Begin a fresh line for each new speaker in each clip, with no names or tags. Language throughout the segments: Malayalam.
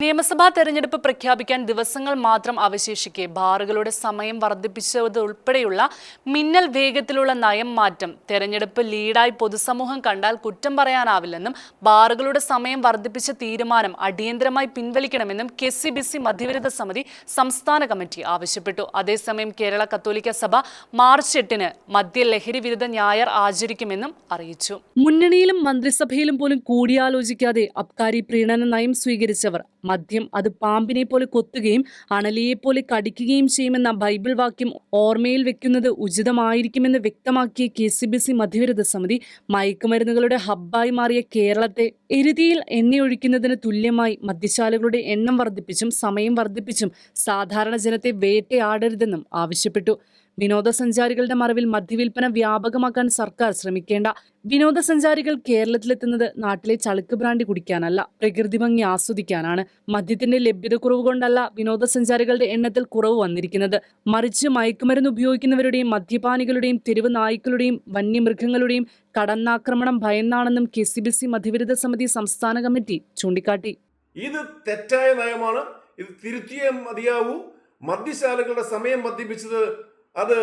നിയമസഭാ തെരഞ്ഞെടുപ്പ് പ്രഖ്യാപിക്കാൻ ദിവസങ്ങൾ മാത്രം അവശേഷിക്കെ ബാറുകളുടെ സമയം വർദ്ധിപ്പിച്ചതുൾപ്പെടെയുള്ള മിന്നൽ വേഗത്തിലുള്ള നയം മാറ്റം തെരഞ്ഞെടുപ്പ് ലീഡായി പൊതുസമൂഹം കണ്ടാൽ കുറ്റം പറയാനാവില്ലെന്നും ബാറുകളുടെ സമയം വർദ്ധിപ്പിച്ച തീരുമാനം അടിയന്തരമായി പിൻവലിക്കണമെന്നും കെ സി ബി സി മധ്യവിരുദ്ധ സമിതി സംസ്ഥാന കമ്മിറ്റി ആവശ്യപ്പെട്ടു. അതേസമയം കേരള കത്തോലിക്ക സഭ മാർച്ച് എട്ടിന് മദ്യലഹരി വിരുദ്ധ ഞായർ ആചരിക്കുമെന്നും അറിയിച്ചു. മുന്നണിയിലും മന്ത്രിസഭയിലും പോലും കൂടിയാലോചിക്കാതെ അബ്കാരി പ്രീണന നയം സ്വീകരിച്ചവർ മദ്യം അത് പാമ്പിനെ പോലെ കൊത്തുകയും അണലിയെ പോലെ കടിക്കുകയും ചെയ്യുമെന്ന ബൈബിൾ വാക്യം ഓർമ്മയിൽ വെക്കുന്നത് ഉചിതമായിരിക്കുമെന്ന് വ്യക്തമാക്കിയ കെ സി ബി സി മധ്യവിരുദ്ധ സമിതി മയക്കുമരുന്നുകളുടെ ഹബ്ബായി മാറിയ കേരളത്തെ എരുതിയിൽ എണ്ണയൊഴിക്കുന്നതിന് തുല്യമായി മദ്യശാലകളുടെ എണ്ണം വർദ്ധിപ്പിച്ചും സമയം വർദ്ധിപ്പിച്ചും സാധാരണ ജനത്തെ വേട്ടയാടരുതെന്നും ആവശ്യപ്പെട്ടു. വിനോദസഞ്ചാരികളുടെ മറവിൽ മദ്യവിൽപ്പന വ്യാപകമാക്കാൻ സർക്കാർ ശ്രമിക്കേണ്ട. വിനോദസഞ്ചാരികൾ കേരളത്തിലെത്തുന്നത് നാട്ടിലെ ചളുക്ക് ബ്രാൻഡ് കുടിക്കാനല്ല പ്രകൃതി ഭംഗി ആസ്വദിക്കാനാണ്. മദ്യത്തിന്റെ ലഭ്യത കുറവ് കൊണ്ടല്ല വിനോദസഞ്ചാരികളുടെ എണ്ണത്തിൽ കുറവ് വന്നിരിക്കുന്നത്. മറിച്ച് മയക്കുമരുന്ന് ഉപയോഗിക്കുന്നവരുടെയും മദ്യപാനികളുടെയും തെരുവ് നായ്ക്കളുടെയും വന്യമൃഗങ്ങളുടെയും കടന്നാക്രമണം ഭയന്നാണെന്നും കെ സി ബി സി മധ്യവിരുദ്ധ സമിതി സംസ്ഥാന കമ്മിറ്റി ചൂണ്ടിക്കാട്ടി.
ഇത് തെറ്റായ നയമാണ്. ഇത് തിരുത്തിയേ മതിയാവൂ. മദ്യശാലകളുടെ സമയം വർദ്ധിപ്പിച്ചത് അത്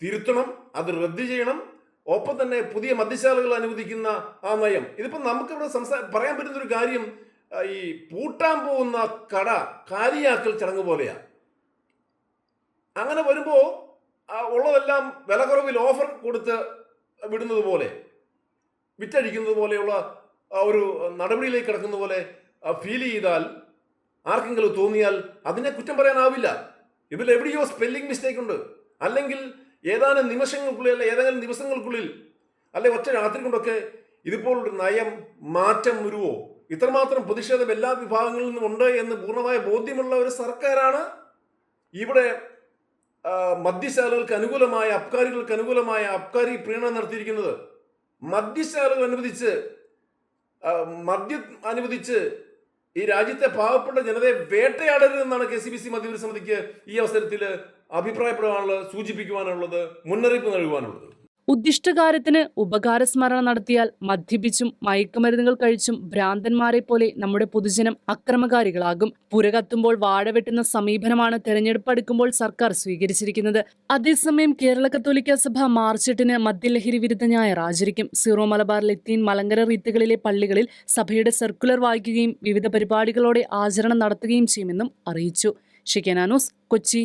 തിരുത്തണം അത് റദ്ദ് ചെയ്യണം. ഒപ്പം തന്നെ പുതിയ മദ്യശാലകൾ അനുവദിക്കുന്ന ആ നയം. ഇതിപ്പോൾ നമുക്കിവിടെ സംസാ പറയാൻ പറ്റുന്ന ഒരു കാര്യം ഈ പൂട്ടാൻ പോകുന്ന കട കാലിയാക്കൽ ചടങ്ങ് പോലെയാ. അങ്ങനെ വരുമ്പോൾ ഉള്ളതെല്ലാം വില കുറവിൽ ഓഫർ കൊടുത്ത് വിടുന്നത് പോലെ വിറ്റഴിക്കുന്നത് പോലെയുള്ള ഒരു നടപടിയിലേക്ക് കിടക്കുന്ന പോലെ ഫീൽ ചെയ്താൽ ആർക്കെങ്കിലും തോന്നിയാൽ അതിനെ കുറ്റം പറയാനാവില്ല. ഇതിൽ എവിടെയോ സ്പെല്ലിംഗ് മിസ്റ്റേക്ക് ഉണ്ട്. അല്ലെങ്കിൽ ഏതാനും നിമിഷങ്ങൾക്കുള്ളിൽ അല്ലെ ഏതെങ്കിലും ദിവസങ്ങൾക്കുള്ളിൽ അല്ലെ ഒറ്റ രാത്രി കൊണ്ടൊക്കെ ഇതുപോലൊരു നയം മാറ്റം വരുവോ? ഇത്രമാത്രം പ്രതിഷേധം എല്ലാ വിഭാഗങ്ങളിൽ നിന്നും ഉണ്ട് എന്ന് പൂർണമായ ബോധ്യമുള്ള ഒരു സർക്കാരാണ് ഇവിടെ മദ്യശാലകൾക്ക് അനുകൂലമായ അബ്കാരികൾക്ക് അനുകൂലമായ അബ്കാരി പ്രീണനം നടത്തിയിരിക്കുന്നത്. മദ്യശാലകൾ അനുവദിച്ച് മദ്യം അനുവദിച്ച് ഈ രാജ്യത്തെ പാവപ്പെട്ട ജനതയെ വേട്ടയാടരുതെന്നാണ് കെ സി ബി സി മധ്യവിരുദ്ധ സമിതിക്ക് ഈ അവസരത്തിൽ അഭിപ്രായപ്പെടുവാനുള്ളത് സൂചിപ്പിക്കുവാനുള്ളത് മുന്നറിയിപ്പ് നൽകുവാനുള്ളത്.
ഉദ്ദിഷ്ടകാര്യത്തിന് ഉപകാരസ്മരണ നടത്തിയാൽ മദ്യപിച്ചും മയക്കുമരുന്നുകൾ കഴിച്ചും ഭ്രാന്തന്മാരെ പോലെ നമ്മുടെ പൊതുജനം അക്രമകാരികളാകും. പുരകത്തുമ്പോൾ വാഴവെട്ടുന്ന സമീപനമാണ് തെരഞ്ഞെടുപ്പ് അടുക്കുമ്പോൾ സർക്കാർ സ്വീകരിച്ചിരിക്കുന്നത്. അതേസമയം കേരള കത്തോലിക്ക സഭ മാർച്ച് എട്ടിന് മദ്യലഹരി വിരുദ്ധ ഞായർ ആചരിക്കും. സീറോ മലബാർ ലത്തീൻ മലങ്കര റീത്തുകളിലെ പള്ളികളിൽ സഭയുടെ സർക്കുലർ വായിക്കുകയും വിവിധ പരിപാടികളോടെ ആചരണം നടത്തുകയും ചെയ്യുമെന്നും അറിയിച്ചു. ഷിക്കനാനൂസ് കൊച്ചി.